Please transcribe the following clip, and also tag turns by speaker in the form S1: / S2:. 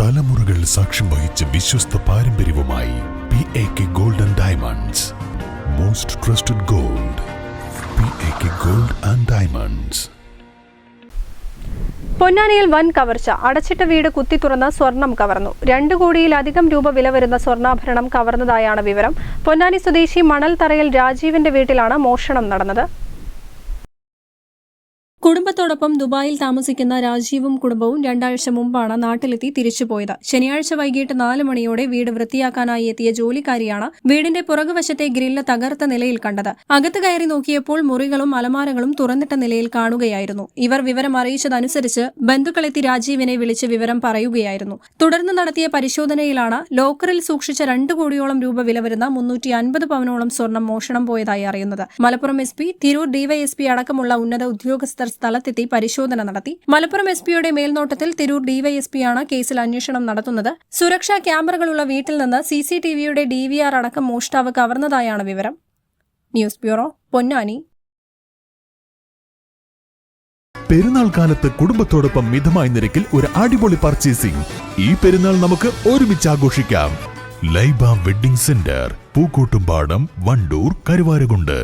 S1: തലമുറകൾ സാക്ഷ്യം വഹിച്ച വിശ്വസ്ത പാരമ്പര്യവുമായി P A K golden diamonds most trusted gold P A K gold and diamonds
S2: പൊന്നാനിയിൽ വൻ കവർച്ച. അടച്ചിട്ട വീട് കുത്തി തുറന്ന് സ്വർണം കവർന്നു. രണ്ടു കോടിയിലധികം രൂപ വില വരുന്ന സ്വർണാഭരണം കവർന്നതായാണ് വിവരം. പൊന്നാനി സ്വദേശി മണൽ തറയിൽ രാജീവിന്റെ വീട്ടിലാണ് മോഷണം നടന്നത്. കുടുംബത്തോടൊപ്പം ദുബായിൽ താമസിക്കുന്ന രാജീവും കുടുംബവും രണ്ടാഴ്ച മുമ്പാണ് നാട്ടിലെത്തി തിരിച്ചുപോയത്. ശനിയാഴ്ച വൈകിട്ട് നാല് മണിയോടെ വീട് വൃത്തിയാക്കാനായി എത്തിയ ജോലിക്കാരിയാണ് വീടിന്റെ പുറകുവശത്തെ ഗ്രില്ല് തകർത്ത നിലയിൽ കണ്ടത്. അകത്ത് കയറി നോക്കിയപ്പോൾ മുറികളും അലമാരകളും തുറന്നിട്ട നിലയിൽ കാണുകയായിരുന്നു. ഇവർ വിവരം അറിയിച്ചതനുസരിച്ച് ബന്ധുക്കളെത്തി രാജീവിനെ വിളിച്ച് വിവരം പറയുകയായിരുന്നു. തുടർന്ന് നടത്തിയ പരിശോധനയിലാണ് ലോക്കറിൽ സൂക്ഷിച്ച രണ്ടു കോടിയോളം രൂപ വില വരുന്ന മുന്നൂറ്റി അൻപത് പവനോളം സ്വർണം മോഷണം പോയതായി അറിയുന്നത്. Malappuram S P Tirur DYSP അടക്കമുള്ള ഉന്നത ഉദ്യോഗസ്ഥർ സ്ഥലത്തെത്തി പരിശോധന നടത്തി. മലപ്പുറം എസ് പിയുടെ മേൽനോട്ടത്തിൽ തിരൂർ ഡിവൈഎസ്പിയാണ് കേസിൽ അന്വേഷണം നടത്തുന്നത്. സുരക്ഷാ ക്യാമറകളുള്ള വീട്ടിൽ നിന്ന് സി സി ടി വിയുടെ ഡി വി ആർ അടക്കം മോഷ്ടാവ് കവർന്നതായാണ് വിവരം. News bureau Ponnani.
S1: പെരുന്നാൾ കാലത്ത് കുടുംബത്തോടൊപ്പം മിതമായ നിരക്കിൽ ഒരു അടിപൊളി പർച്ചേസിംഗ് ഈ പെരുന്നാൾ നമുക്ക് ഒരുമിച്ച് ആഘോഷിക്കാം. Laiba wedding centre Pookkottumpadam Wandoor Karuvarakundu.